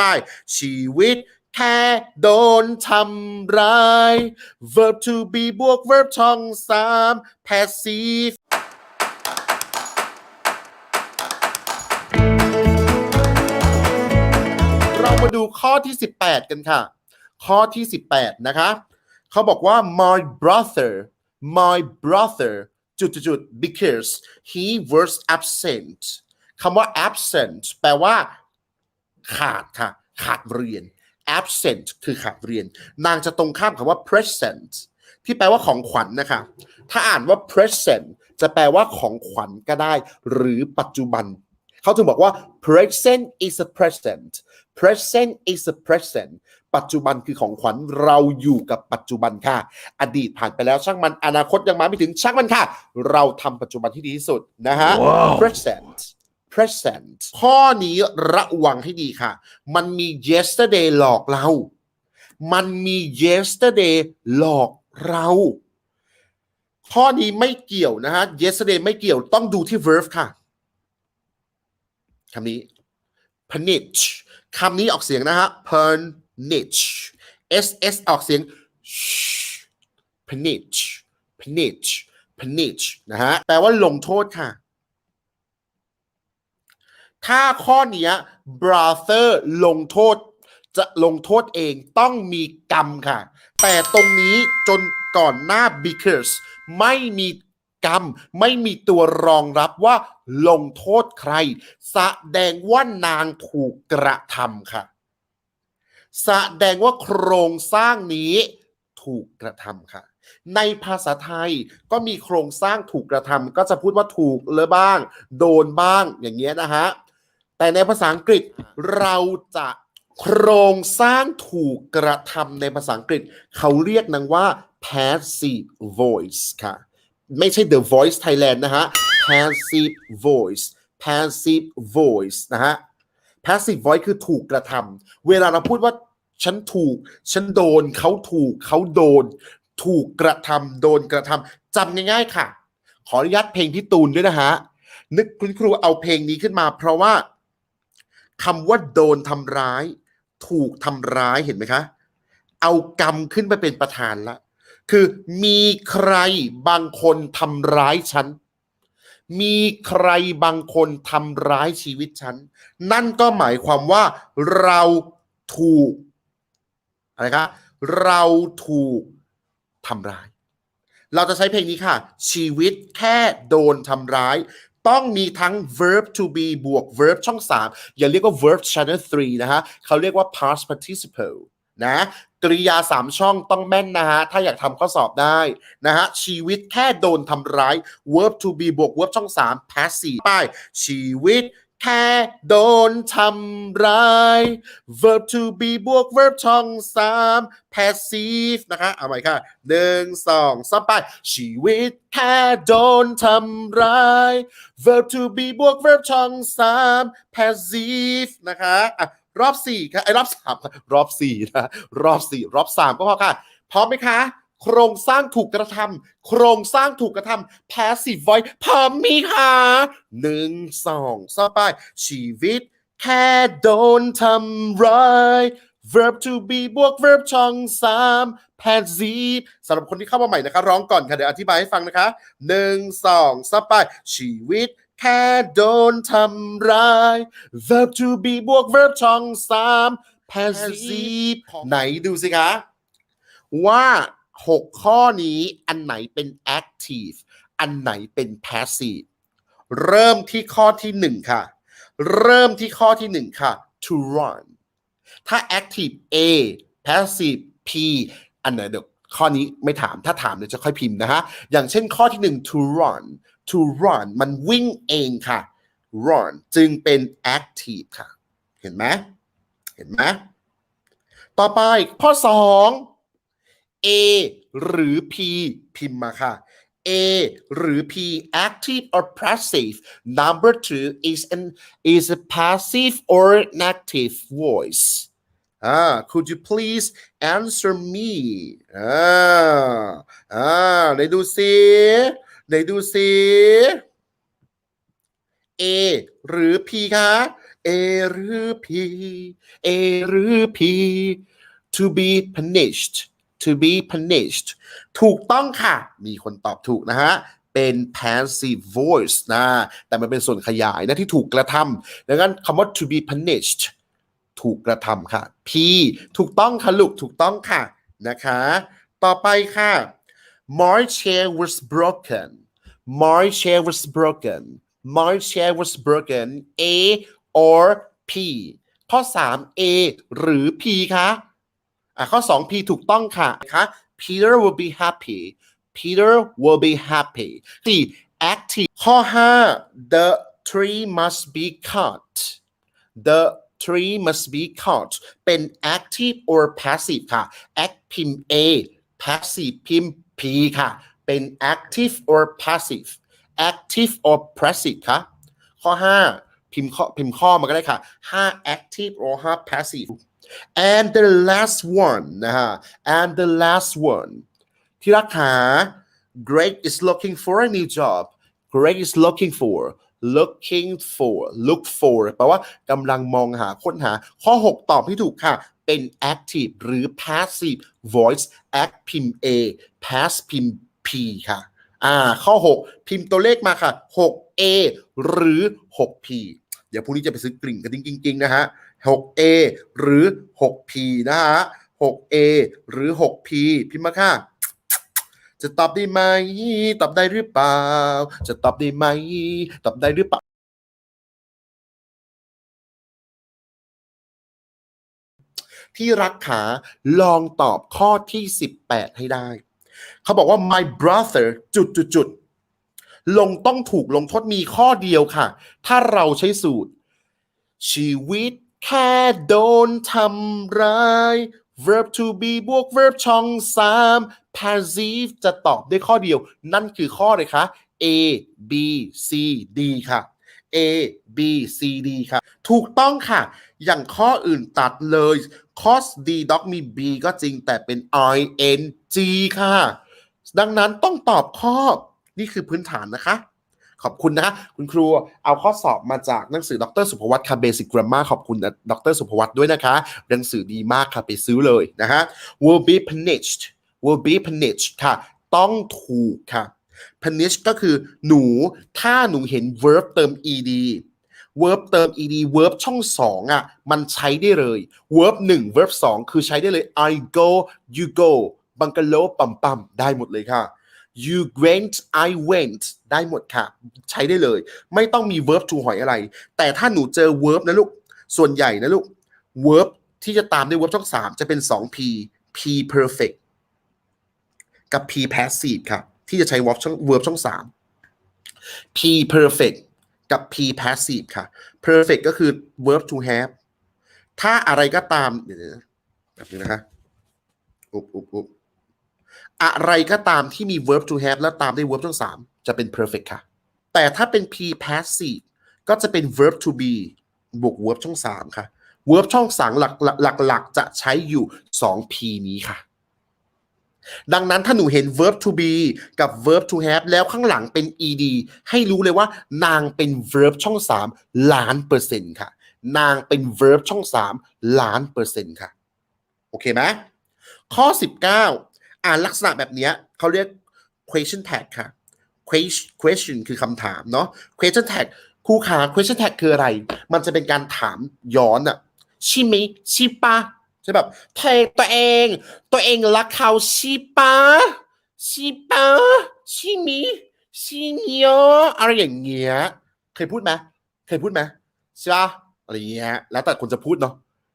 ไปชีวิตแค่โดนทำร้าย verb to be บวก verb ช่องสาม passive เรามาดูข้อที่ 18 กันค่ะ ข้อที่ 18 นะคะ เขาบอกว่า my brother my brother จุดจุดๆๆ because he was absent คำว่า absent แปลว่า ขาดค่ะ ขาดเรียน absent คือขาดเรียน นางจะตรงข้ามคำว่า present ที่แปลว่าของขวัญนะคะ ถ้าอ่านว่า present จะแปลว่าของขวัญก็ได้ หรือปัจจุบัน เขาถึงบอกว่า present is a present present is a present ปัจจุบันคือของขวัญเราอยู่กับปัจจุบันค่ะ อดีตผ่านไปแล้วช่างมันอนาคตยังมาไม่ถึงช่างมันค่ะ เราทำปัจจุบันที่ดีที่สุดนะฮะ present present ข้อนี้ระวังให้ดีค่ะ มันมี yesterday หลอกเรา มันมี yesterday หลอกเรา ข้อนี้ไม่เกี่ยวนะฮะ yesterday ไม่เกี่ยวต้องดูที่ verb ค่ะคำนี้ pernich คำนี้ออกเสียงนะฮะ pernich s s ออกเสียง pernich pernich pernich นะฮะแปลว่าลงโทษค่ะ ถ้าข้อเนี้ย brother ลงโทษ จะลงโทษเองต้องมีกรรมค่ะ แต่ตรงนี้จนก่อนหน้า because ไม่มีกรรม ไม่มีตัวรองรับว่าลงโทษใคร แสดงว่านางถูกกระทำค่ะ แสดงว่าโครงสร้างนี้ถูกกระทำค่ะ ในภาษาไทยก็มีโครงสร้างถูกกระทำก็จะพูดว่าถูกเลยบ้าง โดนบ้างอย่างเงี้ยนะฮะ แต่ในภาษาอังกฤษเราจะโครงสร้างถูกกระทำในภาษาอังกฤษ เขาเรียกนางว่า passive voice ค่ะ ไม่ใช่ the voice Thailand นะฮะ passive voice passive voice นะฮะ passive voice คือถูกกระทำเวลาเราพูดว่าฉันถูก ฉันโดนเขาถูกเขาโดน ถูกกระทำโดนกระทำจำง่ายๆค่ะ ขออนุญาตเพลงพี่ตูนด้วยนะฮะนึกคุณครูเอาเพลงนี้ขึ้นมาเพราะว่า คำว่าโดนทำร้าย ถูกทำร้ายเห็นไหมคะ เอากรรมขึ้นไปเป็นประธานละ คือมีใครบางคนทำร้ายฉัน มีใครบางคนทำร้ายชีวิตฉัน นั่นก็หมายความว่าเราถูกอะไรคะเราถูกทำร้าย เราจะใช้เพลงนี้ค่ะ ชีวิตแค่โดนทำร้าย ต้องมีทั้ง verb to be บวก verb ช่อง 3 อย่าเรียกว่า verb channel 3 นะฮะเขาเรียกว่า past participle นะกริยา3ช่องต้องแม่นนะฮะ ถ้าอยากทำข้อสอบได้นะฮะ ชีวิตแค่โดนทำร้าย verb to be บวก verb ช่อง 3 passive ไปชีวิต แค่โดนทำร้าย verb to be บวก verb ช่อง3 passive นะคะ เอาใหม่ค่ะหนึ่งสองสามไป ชีวิตแค่โดนทำร้าย verb to be บวก verb ช่อง3 passive นะคะอะรอบ4ค่ะไอ้รอบ3ค่ะรอบ4นะ รอบ4รอบ3ก็พอค่ะ พร้อมไหมคะ โครงสร้างถูกกระทำโครงสร้างถูกกระทำ passive voice พร้อมมีค่ะหนึ่งสองสามไปชีวิตแค่โดนทำร้าย verb to be บวก verb ช่อง3 passive สำหรับคนที่เข้ามาใหม่นะคะ ร้องก่อนค่ะ เดี๋ยวอธิบายให้ฟังนะคะหนึ่งสองสามไปชีวิตแค่โดนทำร้าย verb to be บวก verb ช่อง3 passive ไหนดูสิคะว่า 6 ข้อนี้อันไหนเป็น active อันไหนเป็น passive เริ่มที่ข้อที่ 1 ค่ะ เริ่มที่ข้อที่ 1 ค่ะ to run ถ้า active A passive P อันไหนเดี๋ยวข้อนี้ไม่ถามถ้าถามเดี๋ยวจะค่อยพิมพ์นะฮะ อย่างเช่นข้อที่ 1 to run to run มันวิ่งเองค่ะ run จึงเป็น active ค่ะ เห็นไหมเห็นไหมต่อไปข้อ 2 A หรือ P พิมพ์มาค่ะ A หรือ P active or passive number two is an is a passive or an active voice อ่า could you please answer me อ่าอ่าไหนดูสิไหนดูสิ A หรือ P คะ A หรือ P A หรือ P to be punished To be punished ถูกต้องค่ะ มีคนตอบถูกนะฮะ เป็น passive voice นะ แต่มันเป็นส่วนขยายนะที่ถูกกระทำดังนั้นคำว่า to be punished ถูกกระทำค่ะ P ถูกต้องค่ะลูก ถูกต้องค่ะนะคะ ต่อไปค่ะ My chair was broken My chair was broken My chair was broken A or P ข้อ 3 A หรือ P คะ อะข้อ 2 P ถูกต้องค่ะนะคะ Peter will be happy Peter will be happy 4 active ข้อ 5 the tree must be cut the tree must be cut เป็น active or passive ค่ะ act พิมพ์ A passive พิมพ์ P ค่ะ เป็น active or passive active or passive ค่ะ ข้อ 5 พิมพ์ข้อพิมพ์ข้อมาก็ได้ค่ะ 5 active or 5 passive and the last one นะฮะ and the last one ที่รักหา Greg is looking for a new job Greg is looking for looking for look for แปลว่ากำลังมองหาค้นหา ข้อ 6 ตอบที่ถูกค่ะ เป็น active หรือ passive voice act พิมพ์ A pass พิมพ์ P ค่ะ อ่า ข้อ 6 พิมพ์ตัวเลขมาค่ะ 6A หรือ 6P เดี๋ยวพรุ่งนี้จะไปซื้อกลิ่งกันจริงๆนะฮะ 6A หรือ 6P นะฮะ 6A หรือ 6P พิมพ์มาค่ะจะตอบได้ไหม ตอบได้หรือเปล่า จะตอบได้ไหม ตอบได้หรือเปล่า ที่รักขาลองตอบข้อที่ 18 ให้ได้ เขาบอกว่า my brother จุดจุดจุด ลงต้องถูกลงโทษมีข้อเดียวค่ะ ถ้าเราใช้สูตร ชีวิตแค่โดนทำร้าย verb to be บวก verb ช่อง3 passive จะตอบได้ข้อเดียว นั่นคือข้อเลยคะ A B C D ค่ะ A B C D ค่ะ ถูกต้องค่ะ อย่างข้ออื่นตัดเลย cos D dog มี B ก็จริงแต่เป็น I N G ค่ะ ดังนั้นต้องตอบข้อ นี่คือพื้นฐานนะคะ ขอบคุณนะคะคุณครูเอาข้อสอบมาจากหนังสือดรสุภวัตค่ะ Basic Grammar ขอบคุณดรสุภวัตด้วยนะคะ หนังสือดีมากค่ะไปซื้อเลยนะฮะ will be punished will be punished ค่ะ ต้องถูกค่ะ punish ก็คือหนูถ้าหนูเห็น verb เติม ed verb เติม ed verb ช่องสองอะมันใช้ได้เลย verb หนึ่ง verb สองคือใช้ได้เลย I go you go บังกะโลปั๊มปัมได้หมดเลยค่ะ you went I went ได้หมดค่ะ ใช้ได้เลย ไม่ต้องมี verb to หอยอะไร แต่ถ้าหนูเจอ verb นะลูก ส่วนใหญ่นะลูก verb ที่จะตามด้วย verb ช่อง 3 จะเป็น 2p p perfect กับ p passive ค่ะที่จะใช้ verb ช่อง verb ช่อง 3 p perfect กับ p passive ค่ะ perfect ก็คือ verb to have ถ้าอะไรก็ตามเดี๋ยวนะแบบนี้นะคะอุบอุบ อะไรก็ตามที่มี verb to have แล้วตามด้วย verb ช่อง3จะเป็น perfect ค่ะ แต่ถ้าเป็น p passive ก็จะเป็น verb to be บวก verb ช่อง3ค่ะ verb ช่องสามหลักหลักหลักๆจะใช้อยู่ 2p นี้ค่ะ ดังนั้นถ้าหนูเห็น verb to be กับ verb to have แล้วข้างหลังเป็น ed ให้รู้เลยว่านางเป็น verb ช่อง3ล้านเปอร์เซ็นต์ค่ะ นางเป็น verb ช่อง3ล้านเปอร์เซ็นต์ค่ะ โอเคไหมข้อ 19 อ่านลักษณะแบบนี้เขาเรียก question tag ค่ะ Ques- question คือคำถามเนาะ question tag ครูขา question tag คืออะไร มันจะเป็นการถามย้อนอะใช่ไหมใช่ปะใช่แบบเธอตัวเอง ตัวเองรักเขาใช่ปะใช่ปะใช่ไหมใช่ไหมอะอะไรอย่างเงี้ยเคยพูดไหมเคยพูดไหมใช่ปะอะไรเงี้ยแล้วแต่คนจะพูดเนาะ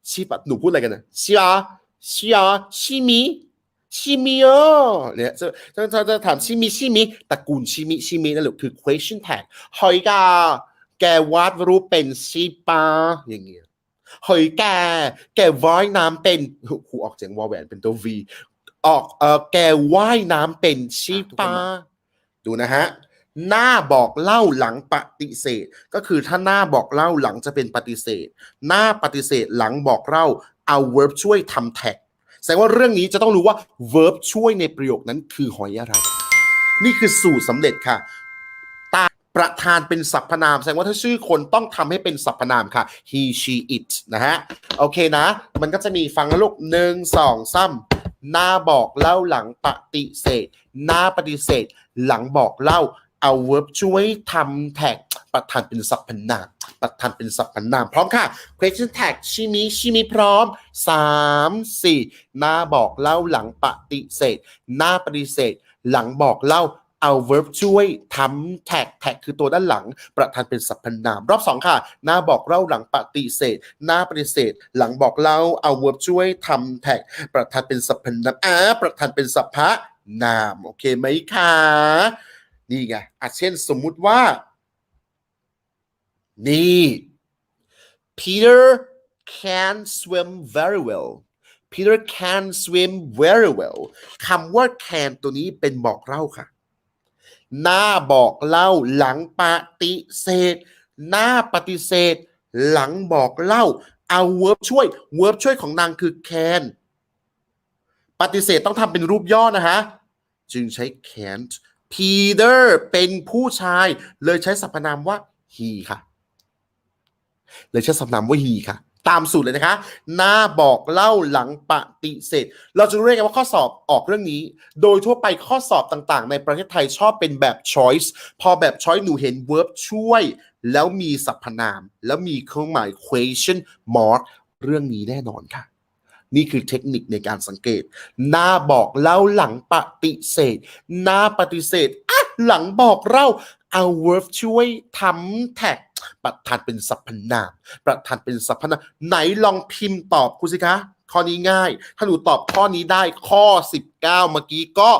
ใช่ปะหนูพูดอะไรกันนะใช่ปะใช่ปะใช่ไหม ชิมิโอเนี่ยจะจะจะถามชิมิชิมิตระกูลชิมิชิมินั่นแหละคือ question tag เฮ้ยกา แกวาดรูปเป็นชิปาอย่างเงี้ยเฮ้ยแก แกว่ายน้ำเป็นครูออกเสียงวอแหวนเป็นตัว V ออกเออแกว่ายน้ำเป็นชิปาดูนะฮะหน้าบอกเล่าหลังปฏิเสธ ก็คือถ้าหน้าบอกเล่าหลังจะเป็นปฏิเสธ หน้าปฏิเสธหลังบอกเล่าเอา verb ช่วยทำแท็ก แสดงว่าเรื่องนี้จะต้องรู้ว่า verb ช่วยในประโยคนั้นคือหอยอะไร นี่คือสูตรสำเร็จค่ะตาประธานเป็นสรรพนาม แสดงว่าถ้าชื่อคนต้องทำให้เป็นสรรพนามค่ะ he she it นะฮะ โอเคนะ มันก็จะมีฟังนะลูกหนึ่งสองซ้ำหน้าบอกเล่าหลังปฏิเสธ หน้าปฏิเสธ หลังบอกเล่าเอา verb ช่วยทำแท็กประธานเป็นสรรพนาม ประธานเป็นสรรพนาม พร้อมค่ะ question tag ชิมิชิมิพร้อมสามสี่หน้าบอกเล่าหลังปฏิเสธ หน้าปฏิเสธ หลังบอกเล่าเอา verb ช่วยทำแท็กแท็กคือตัวด้านหลัง ประธานเป็นสรรพนาม รอบสองค่ะ หน้าบอกเล่าหลังปฏิเสธ หน้าปฏิเสธ หลังบอกเล่าเอา verb ช่วยทำแท็กประธานเป็นสรรพนามอ่าประธานเป็นสรรพนาม โอเคไหมคะนี่ไงอะเช่นสมมุติว่า นี่ Peter can swim very well Peter can swim very well คำว่า can ตัวนี้เป็นบอกเล่าค่ะ หน้าบอกเล่าหลังปฏิเสธ หน้าปฏิเสธ หลังบอกเล่า เอา verb ช่วย verb ช่วยของนางคือ can ปฏิเสธต้องทำเป็นรูปย่อนะฮะ จึงใช้ can't Peter เป็นผู้ชาย เลยใช้สรรพนามว่า he ค่ะ เลยใช้สรรนามว่า he ค่ะ ตามสูตรเลยนะคะ หน้าบอกเล่าหลังปฏิเสธ เราจะรู้ได้ไงว่าข้อสอบออกเรื่องนี้ โดยทั่วไปข้อสอบต่างๆ ในประเทศไทยชอบเป็นแบบ choice พอแบบ choice หนูเห็น verb ช่วย แล้วมีสรรพนาม แล้วมีเครื่องหมาย question mark เรื่องนี้แน่นอนค่ะนี่คือเทคนิคในการสังเกต หน้าบอกเล่าหลังปฏิเสธ หน้าปฏิเสธอะหลังบอกเล่าเอา verb ช่วยทำแท็ก ประธานเป็นสรรพนาม ประธานเป็นสรรพนาม ไหนลองพิมพ์ตอบคุณสิคะ ข้อนี้ง่าย ถ้าหนูตอบข้อนี้ได้ข้อ 19 เมื่อกี้ก็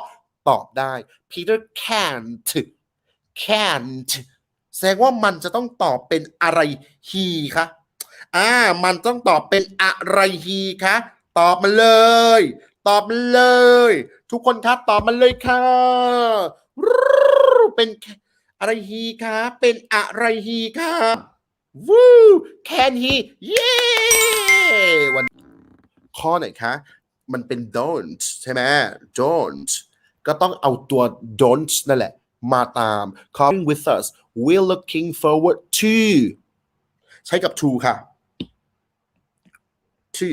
ตอบได้ Peter can't can't แสดงว่ามันจะต้องตอบเป็นอะไร he คะอ่า มันต้องตอบเป็นอะไร he คะ ตอบมาเลย ตอบมาเลย ทุกคนคะตอบมาเลยค่ะ เป็น อะไร he คะเป็นอะไร he คะวู้ can he เย้วันข้อไหนคะ มันเป็น don't ใช่ไหม don't ก็ต้องเอาตัว don't นั่นแหละ มาตาม coming with us we're looking forward to ใช้กับ to ค่ะ to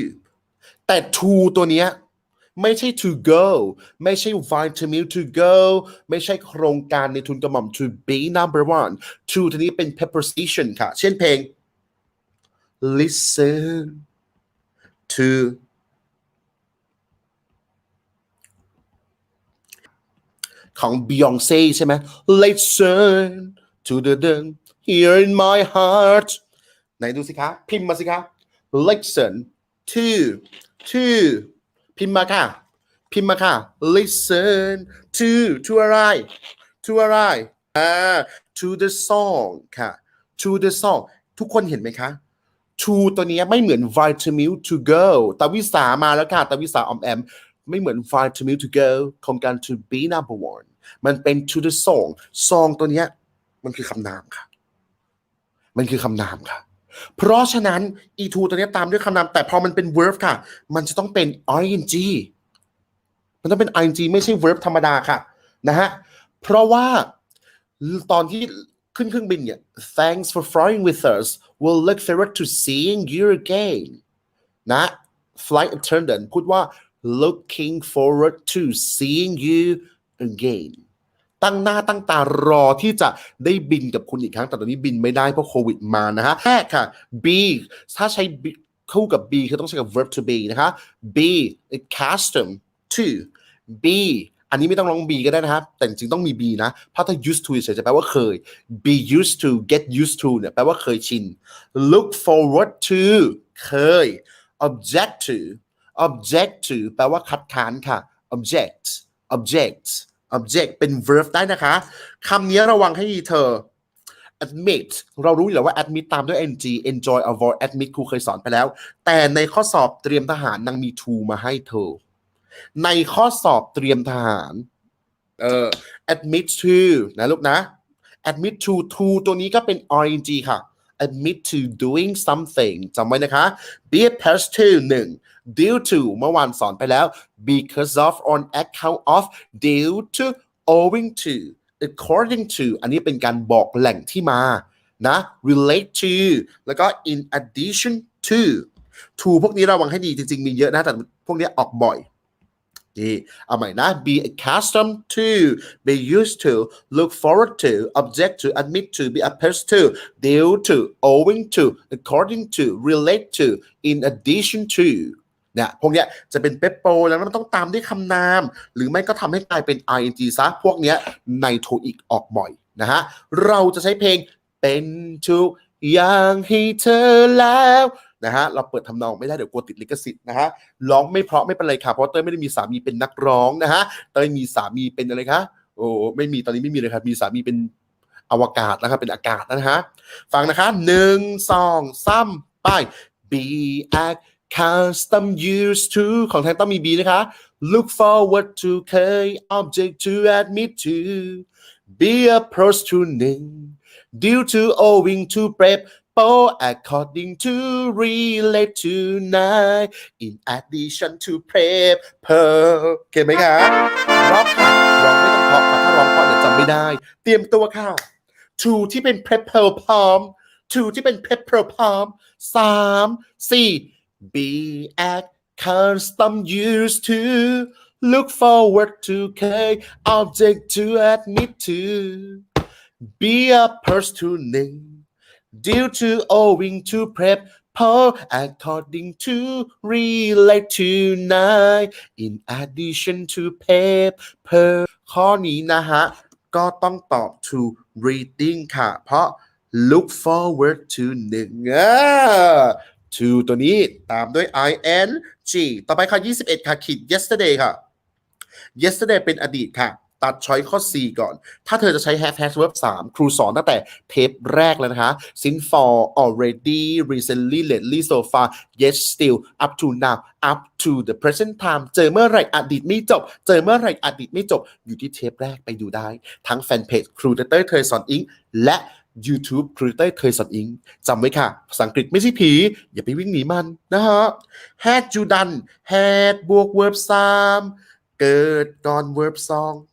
แต่ to ตัวเนี้ย ไม่ใช่ to go ไม่ใช่ vitamin to go ไม่ใช่โครงการในทุนกระหม่อม to be number one to ตัวนี้เป็น preposition ค่ะ เช่นเพลง listen to ของ Beyonce ใช่ไหม Listen to the dun here in my heart ไหนดูสิคะ พิมพ์มาสิคะ Listen to to พิมพ์มาค่ะ พิมพ์มาค่ะ Listen to to อะไร to อะไรอ่า to the song ค่ะ to the song ทุกคนเห็นไหมคะ to ตัวเนี้ยไม่เหมือน vitamin to go ตาวิสามาแล้วค่ะ ตาวิสาออมแอม ไม่เหมือน vitamin to go โครงการ to be number one มันเป็น to the song song ตัวเนี้ยมันคือคำนามค่ะ มันคือคำนามค่ะ เพราะฉะนั้น e to ตัวนี้ตามด้วยคำนามแต่พอมันเป็น verb ค่ะ มันจะต้องเป็น ing มันต้องเป็น ing ไม่ใช่ verb ธรรมดาค่ะนะฮะเพราะว่าตอนที่ขึ้นเครื่องบินเนี่ย thanks for flying with us we'll look forward to seeing you again นะ flight attendant พูดว่า looking forward to seeing you again ตั้งหน้าตั้งตารอที่จะได้บินกับคุณอีกครั้ง แต่ตอนนี้บินไม่ได้เพราะโควิดมานะฮะแรกค่ะ be ถ้าใช้คู่กับ be คือต้องใช้กับ verb to be นะคะ be custom to be อันนี้ไม่ต้องลอง be ก็ได้นะครับ แต่จริงต้องมี be นะ เพราะถ้า used to เฉยจะแปลว่าเคย be used to get used to เนี่ยแปลว่าเคยชิน look forward to เคย object to object to แปลว่าคัดค้านค่ะ object object object เป็น verb ได้นะคะคำนี้ระวังให้ดีเธอ admit เรารู้อยู่แล้วว่า admit ตามด้วย ng enjoy avoid admit ครูเคยสอนไปแล้ว แต่ในข้อสอบเตรียมทหารนางมี to มาให้เธอ ในข้อสอบเตรียมทหารเออ admit to นะลูกนะ admit to to ตัวนี้ก็เป็น ing ค่ะ admit to doing something จำไว้นะคะ be attached to หนึ่ง due to เมื่อวานสอนไปแล้ว because of on account of due to owing to according to อันนี้เป็นการบอกแหล่งที่มานะ relate to แล้วก็ in addition to to พวกนี้ระวังให้ดีจริง ๆ มีเยอะนะ แต่พวกนี้ออกบ่อย นี่เอาใหม่นะ be accustomed to be used to look forward to object to admit to be opposed to due to owing to according to relate to in addition to เนี่ยพวกเนี้ยจะเป็นเปปโปแล้วมันต้องตามด้วยคำนาม หรือไม่ก็ทำให้กลายเป็น ing ซะ พวกเนี้ยในโทอีกออกบ่อยนะฮะ เราจะใช้เพลงเป็นทุกอย่างให้เธอแล้ว นะฮะเราเปิดทำนองไม่ได้เดี๋ยวกลัวติดลิขสิทธิ์นะฮะร้องไม่เพราะไม่เป็นไรค่ะเพราะเต้ยไม่ได้มีสามีเป็นนักร้องนะฮะเต้ยมีสามีเป็นอะไรคะโอ้ไม่มีตอนนี้ไม่มีเลยครับมีสามีเป็นอวกาศนะครับเป็นอากาศนะฮะฟังนะคะหนึ่งสองสามไป be at custom used to ของแทนต้องมี B นะคะ look forward to เคย object to admit to be approach to หนึ่ง due to owing to prep or according to relate to nine in addition to prep per โอเคไหมคะร้องค่ะร้องไม่ต้องเพราะค่ะถ้าร้องเพราะเดี๋ยวจำไม่ได้ เตรียมตัวค่ะ to ที่เป็น prep per พร้อม to ที่เป็น prep per พร้อมสามสี่ be at custom used to look forward to K object to admit to be a person to name due to owing to prep Paul according to relate to nine in addition to paper ข้อนี้นะฮะ ก็ต้องตอบ to reading ค่ะ เพราะ look forward to หนึ่ง to ตัวนี้ตามด้วย ing ต่อไปค่ะ 21 ค่ะ ขีด yesterday ค่ะ yesterday เป็นอดีตค่ะ ตัดช้อยข้อ C ก่อน ถ้าเธอจะใช้ have has verb 3 ครูสอนตั้งแต่เทปแรกแล้วนะคะ since for already recently lately so far yes still up to now up to the present time เจอเมื่อไหร่อดีตไม่จบ เจอเมื่อไหร่อดีตไม่จบ อยู่ที่เทปแรกไปดูได้ ทั้งแฟนเพจครูเต้ยเคยสอนอิง และ YouTube ครูเต้ยเคยสอนอิงจำไว้ค่ะ ภาษาอังกฤษไม่ใช่ผี อย่าไปวิ่งหนีมันนะฮะ had you done had บวก verb 3เกิดก่อน verb 2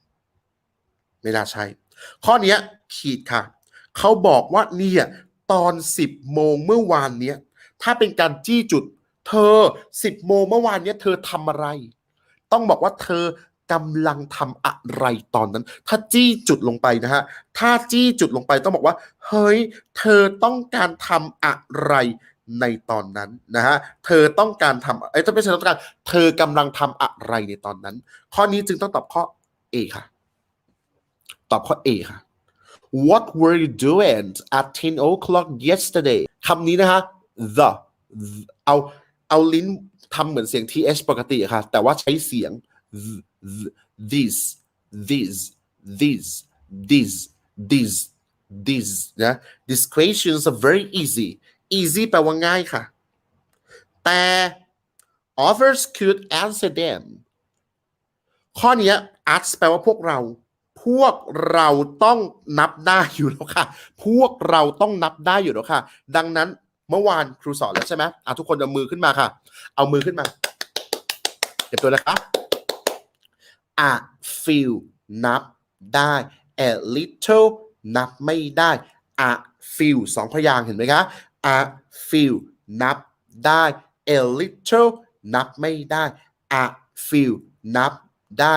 ไม่น่าใช่ ข้อนี้ขีดค่ะ เขาบอกว่าเนี่ยตอน 10 โมงเมื่อวานเนี้ยถ้าเป็นการจี้จุด เธอ 10 โมงเมื่อวานเนี้ยเธอทำอะไร ต้องบอกว่าเธอกำลังทำอะไรตอนนั้น ถ้าจี้จุดลงไปนะฮะ ถ้าจี้จุดลงไปต้องบอกว่า เฮ้ย เธอต้องการทำอะไรในตอนนั้นนะฮะ เธอต้องการทำไอ้ถ้าไม่ใช่ต้องการ เธอกำลังทำอะไรในตอนนั้น ข้อนี้จึงต้องตอบข้อ A ค่ะ ตอบข้อ A ค่ะ What were you doing at 10 o'clock yesterday คำนี้นะฮะ the the เอาเอาลิ้นทำเหมือนเสียง th ปกติอะค่ะ แต่ว่าใช้เสียง th- th- this this this this this this นะ these questions are very easy easy แปลว่าง่ายค่ะ แต่ others could answer them ข้อเนี้ย us แปลว่าพวกเรา พวกเราต้องนับได้อยู่แล้วค่ะ พวกเราต้องนับได้อยู่แล้วค่ะ ดังนั้นเมื่อวานครูสอนแล้วใช่ไหมอะทุกคนเอามือขึ้นมาค่ะ เอามือขึ้นมา เก็บตัวนะครับ a few นับได้ a little นับไม่ได้ a few สองพยางเห็นไหมคะ a few นับได้ a little นับไม่ได้ a few นับได้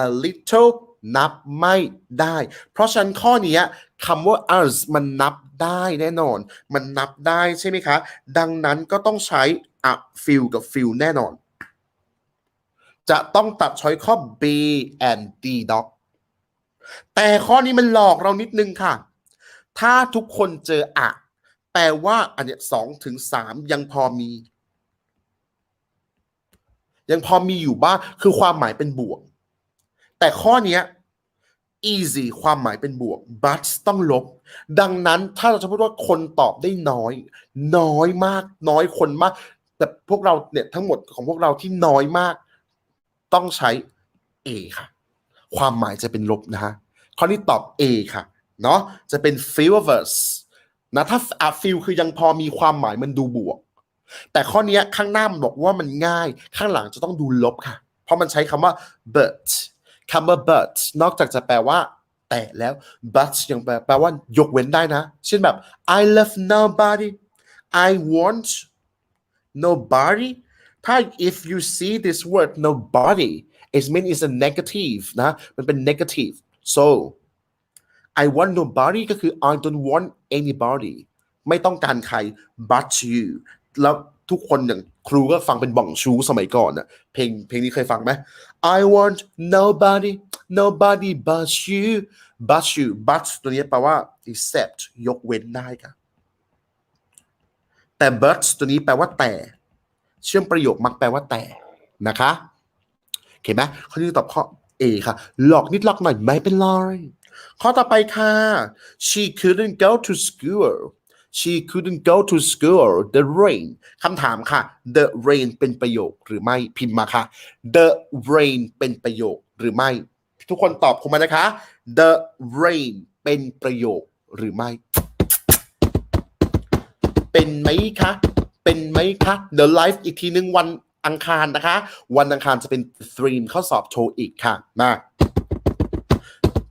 a little นับไม่ได้ เพราะฉะนั้นข้อนี้คำว่า us มันนับได้แน่นอน มันนับได้ใช่ไหมคะ ดังนั้นก็ต้องใช้ a few กับ few แน่นอน จะต้องตัดช้อยข้อ B and D dog แต่ข้อนี้มันหลอกเรานิดนึงค่ะ ถ้าทุกคนเจออะแปลว่าอันเนี้ยสองถึงสามยังพอมี ยังพอมีอยู่บ้าง คือความหมายเป็นบวก แต่ข้อเนี้ย easy ความหมายเป็นบวก but ต้องลบ ดังนั้นถ้าเราจะพูดว่าคนตอบได้น้อย น้อยมาก น้อยคนมาก แต่พวกเราเนี่ยทั้งหมดของพวกเราที่น้อยมาก ต้องใช้ A ค่ะ ความหมายจะเป็นลบนะฮะข้อนี้ตอบ A ค่ะ เนาะจะเป็น feel verse นะถ้า feel คือยังพอมีความหมายมันดูบวก แต่ข้อนี้ข้างหน้ามันบอกว่ามันง่าย ข้างหลังจะต้องดูลบค่ะ เพราะมันใช้คำว่า but คำว่า but นอกจากจะแปลว่า แต่แล้ว but ยังแปลแปลว่ายกเว้นได้นะ เช่นแบบ I love nobody I want nobody ถ้า if you see this word nobody it means it's a negative นะ มันเป็น negative so I want nobody ก็คือ I don't want anybody ไม่ต้องการใคร but you แล้วทุกคนอย่าง ครูก็ฟังเป็นบ่องชูสมัยก่อนน่ะเพลงเพลงนี้เคยฟังไหม I want nobody nobody but you but you but ตัวนี้แปลว่า except ยกเว้นได้ครับแต่ but ตัวนี้แปลว่าแต่ เชื่อมประโยคมักแปลว่าแต่นะคะโอเคไหมข้อที่ตอบข้อ A ค่ะ หลอกนิดหลอกหน่อยไม่เป็นไรข้อต่อไปค่ะ she couldn't go to school she couldn't go to school the rain คำถามค่ะ the rain เป็นประโยคหรือไม่พิมพ์มาค่ะ the rain เป็นประโยคหรือไม่ ทุกคนตอบผมมานะคะ the rain เป็นประโยคหรือไม่ เป็นไหมคะ เป็นไหมคะ The Live อีกทีหนึ่งวันอังคารนะคะ วันอังคารจะเป็น stream ข้อสอบโชว์อีกค่ะ มา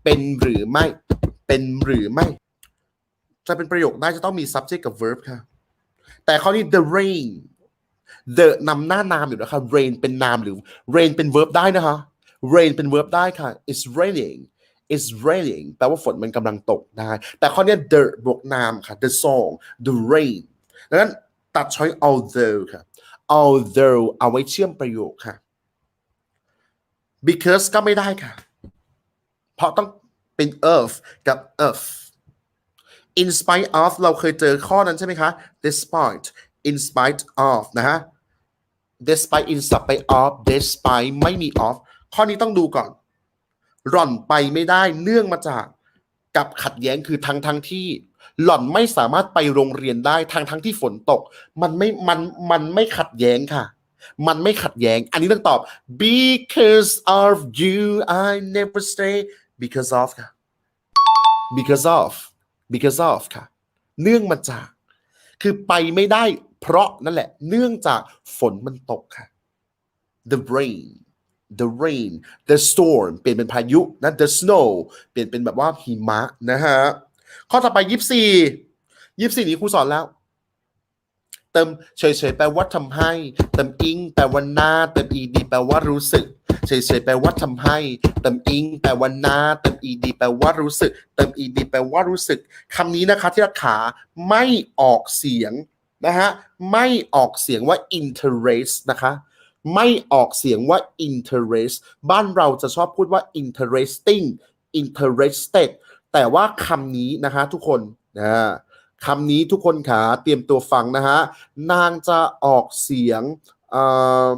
เป็นหรือไม่ เป็นหรือไม่ จะเป็นประโยคได้จะต้องมี subject กับ verb ค่ะ แต่ข้อนี้ the rain the นำหน้านามอยู่นะคะ rain เป็นนามหรือ rain เป็น verb ได้นะคะ rain เป็น verb ได้ค่ะ it's raining it's raining แปลว่าฝนมันกำลังตกได้ แต่ข้อนี้ the บวกนามค่ะ the song the rain ดังนั้นตัดช้อย although ค่ะ although เอาไว้เชื่อมประโยคค่ะ because ก็ไม่ได้ค่ะ เพราะต้องเป็น of กับ of in spite of เราเคยเจอข้อนั้นใช่ไหมคะ despite in spite of นะฮะ despite in spite of despite ไม่มี of ข้อนี้ต้องดูก่อน หล่อนไปไม่ได้เนื่องมาจากกับขัดแย้งคือทั้งทั้งที่ หล่อนไม่สามารถไปโรงเรียนได้ทั้งทั้งที่ฝนตก มันไม่มันมันไม่ขัดแย้งค่ะ มันไม่ขัดแย้ง อันนี้ต้องตอบ because of you I never stay because of ค่ะ because of because of ค่ะ เนื่องมาจาก คือไปไม่ได้เพราะนั่นแหละ เนื่องจากฝนมันตกค่ะ the rain the rain the storm เปลี่ยนเป็นพายุนะ the snow เปลี่ยนเป็นแบบว่าหิมะนะฮะ ข้อต่อไปยี่สี่ยี่สี่นี้ครูสอนแล้ว เติมเฉยๆแปลว่าทำให้ เติมอิงแปลว่าหน้า เติม ed แปลว่ารู้สึก เฉยๆแปลว่าทำให้ เติมอิงแปลว่าหน้า เติม ed แปลว่ารู้สึก เติม ed แปลว่ารู้สึกคำนี้นะคะที่รักขาไม่ออกเสียงนะฮะ ไม่ออกเสียงว่า interest นะคะไม่ออกเสียงว่า interest บ้านเราจะชอบพูดว่า interesting interested แต่ว่าคำนี้นะคะทุกคนนะ คำนี้ทุกคนขาเตรียมตัวฟังนะฮะ นางจะออกเสียงเอ่อ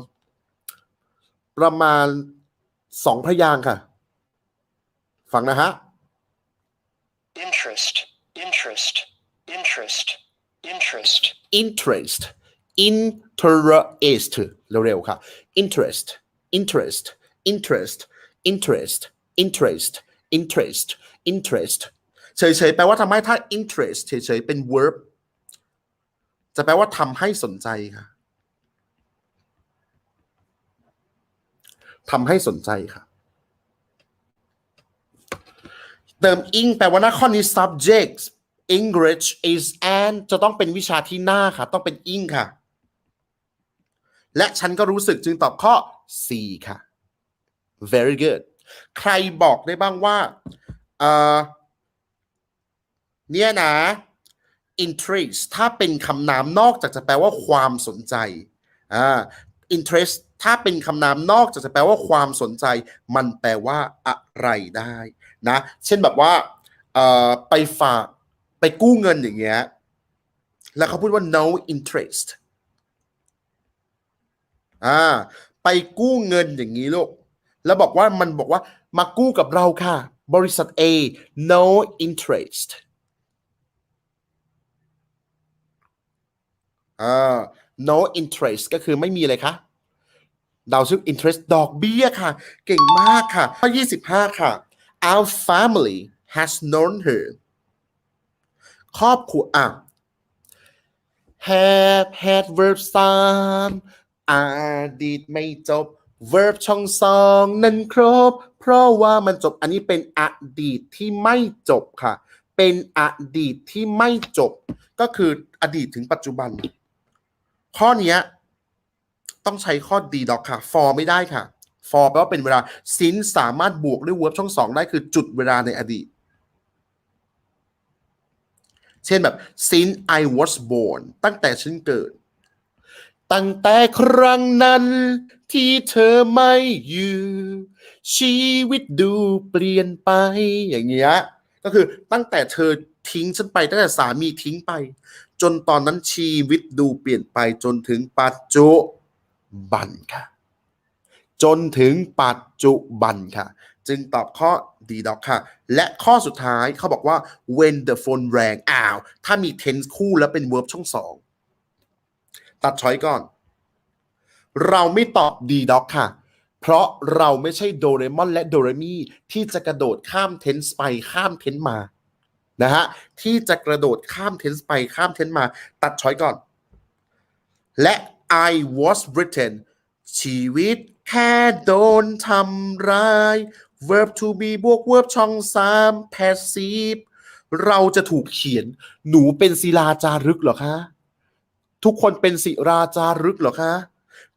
ประมาณสองพยางค์ค่ะ ฟังนะฮะ interest, interest, interest, interest, interest interest เร็วๆค่ะ interest interest interest interest interest interest interest เฉยๆแปลว่าทำให้ถ้า interest เฉยๆเป็น verb จะแปลว่าทำให้สนใจค่ะทำให้สนใจค่ะ เติม ing แปลว่าหน้าข้อนี้ subject English is and จะต้องเป็นวิชาที่หน้าค่ะ ต้องเป็น ing ค่ะ และฉันก็รู้สึกจึงตอบข้อ C ค่ะ very good ใครบอกได้บ้างว่าเอ่อ เนี่ยนะ interest ถ้าเป็นคำนามนอกจากจะแปลว่าความสนใจอ่า interest ถ้าเป็นคำนามนอกจากจะแปลว่าความสนใจ มันแปลว่าอะไรได้นะเช่นแบบว่าเอ่อไปฝากไปกู้เงินอย่างเงี้ยแล้วเขาพูดว่า no interest อ่าไปกู้เงินอย่างนี้ลูกแล้วบอกว่ามันบอกว่ามากู้กับเราค่ะ บริษัท A no interest อ่า no interest ก็คือไม่มีเลยคะดาวซึ่ง interest ดอกเบี้ยค่ะ เก่งมากค่ะข้อ25 ค่ะ our family has known her ครอบครัวอะ have had verb สามอดีตไม่จบ verb ช่องสองนั้นครบ เพราะว่ามันจบอันนี้เป็นอดีตที่ไม่จบค่ะ เป็นอดีตที่ไม่จบ ก็คืออดีตถึงปัจจุบัน ข้อเนี้ยต้องใช้ข้อดีดอกค่ะ for ไม่ได้ค่ะ for แปลว่าเป็นเวลา since สามารถบวกด้วย verb ช่องสองได้คือจุดเวลาในอดีต เช่นแบบ since I was born ตั้งแต่ฉันเกิด ตั้งแต่ครั้งนั้นที่เธอไม่อยู่ ชีวิตดูเปลี่ยนไปอย่างเงี้ยก็คือตั้งแต่เธอทิ้งฉันไปตั้งแต่สามีทิ้งไป จนตอนนั้นชีวิตดูเปลี่ยนไปจนถึงปัจจุบันค่ะ จนถึงปัจจุบันค่ะ จึงตอบข้อดีดอกค่ะ และข้อสุดท้ายเขาบอกว่า when the phone rang อ้าว ถ้ามี tense คู่แล้วเป็น verb ช่องสองตัดช้อยก่อน เราไม่ตอบดีด็อกค่ะ เพราะเราไม่ใช่โดเรมอนและโดเรมีที่จะกระโดดข้ามเทนส์ไปข้ามเทนส์มา นะฮะที่จะกระโดดข้ามเทนส์ไปข้ามเทนส์มาตัดช้อยก่อน และ I was written ชีวิตแค่โดนทำร้าย verb to be บวก verb ช่องสาม passive เราจะถูกเขียน หนูเป็นศิลาจารึกเหรอคะ ทุกคนเป็นศิราจารึกเหรอคะ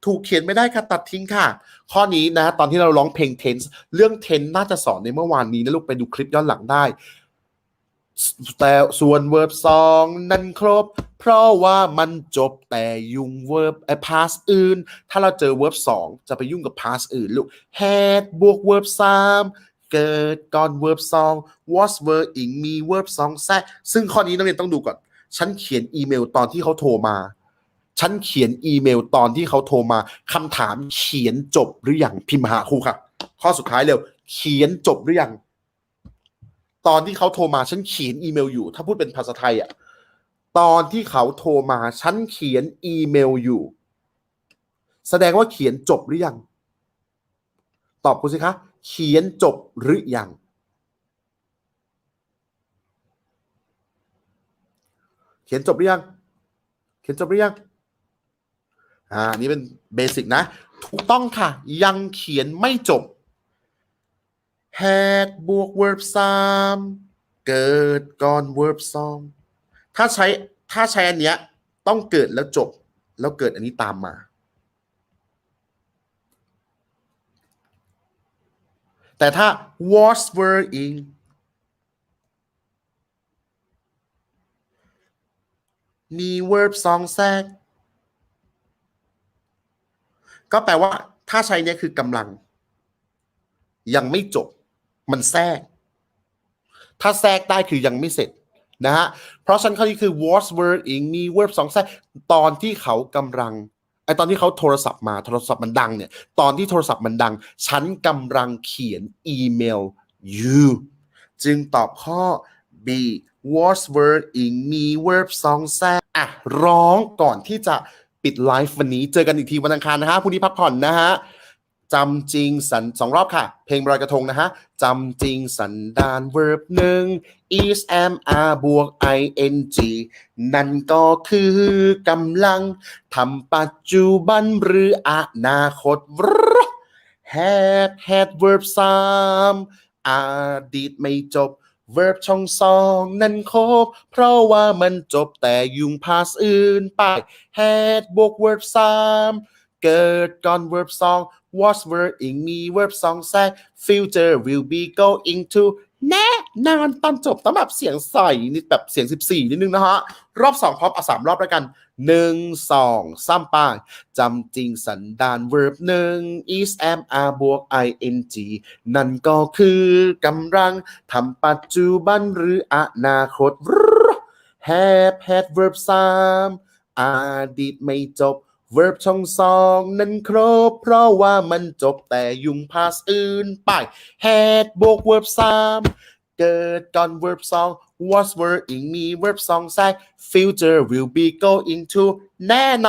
ถูกเขียนไม่ได้ค่ะ ตัดทิ้งค่ะ ข้อนี้นะ ตอนที่เราร้องเพลง tense เรื่อง tense น่าจะสอนในเมื่อวานนี้นะลูกไปดูคลิปย้อนหลังได้ แต่ส่วน verb สองนั้นครบ เพราะว่ามันจบแต่ยุ่ง verb ไอ้ past อื่น ถ้าเราเจอ verb สองจะไปยุ่งกับ past อื่นลูก had บวก verb สามเกิดก่อน verb สอง was verb อีกมี verb สองแทรกซึ่งข้อนี้นักเรียนต้องดูก่อน ฉันเขียนอีเมลตอนที่เขาโทรมา ฉันเขียนอีเมลตอนที่เขาโทรมาคำถามเขียนจบหรือยังพิมพ์หาครูค่ะ ข้อสุดท้ายเร็ว เขียนจบหรือยัง ตอนที่เขาโทรมาฉันเขียนอีเมลอยู่ ถ้าพูดเป็นภาษาไทยอะตอนที่เขาโทรมาฉันเขียนอีเมลอยู่ แสดงว่าเขียนจบหรือยัง ตอบกูสิคะเขียนจบหรือยัง เขียนจบหรือยัง เขียนจบหรือยังอ่านี่เป็นเบสิกนะ ถูกต้องค่ะ ยังเขียนไม่จบ had บวก verb สามเกิดก่อน verb สองถ้าใช้ถ้าใช้อันเนี้ยต้องเกิดแล้วจบ แล้วเกิดอันนี้ตามมา แต่ถ้า was were in มี verb สองแทรกก็แปลว่า ถ้าใช้เนี่ยคือกำลัง ยังไม่จบ มันแทรก ถ้าแทรกได้คือยังไม่เสร็จนะฮะ เพราะฉะนั้นข้อนี้คือ was were in มี verb สองแทรกตอนที่เขากำลังไอตอนที่เขาโทรศัพท์มาโทรศัพท์มันดังเนี่ยตอนที่โทรศัพท์มันดัง ฉันกำลังเขียนอีเมล you จึงตอบข้อ B was were in มี verb สองแทรกอะร้องก่อนที่จะปิดไลฟ์วันนี้เจอกันอีกทีวันอังคารนะฮะพรุ่งนี้พักผ่อนนะฮะ จำจริงสันสองรอบค่ะ เพลงรอยกระทงนะฮะจำจริงสันดาน verb หนึ่ง is am are บวก ing นั่นก็คือกำลังทำปัจจุบันหรืออนาคต had had verb สามอดีตไม่จบ verb ช่องสองนั่นครบ เพราะว่ามันจบแต่ยุง past อื่นไป had บวก verb สามเกิดก่อน verb สอง What's verb อีกมี verb สองแทรก future will be going to แน่นอนตอนจบต้องแบบเสียงใสนิดแบบเสียง 14 นิดนึงนะฮะ รอบ 2 พร้อมเอาสามรอบแล้วกัน 1 2 3ป้ายจำจริงสันดาน verb 1 is am are บวก ing นั่นก็คือกำลังทำปัจจุบันหรืออนาคต have had verb 3อดีตไม่จบ เวิร์บช่องสองนั้นครบ เพราะว่ามันจบแต่ยุงพาสอื่นไป had บวกเวิร์บสามเกิดก่อน verb 2 was verb อีกมี verb 2แทรก future will be going to แน่นอน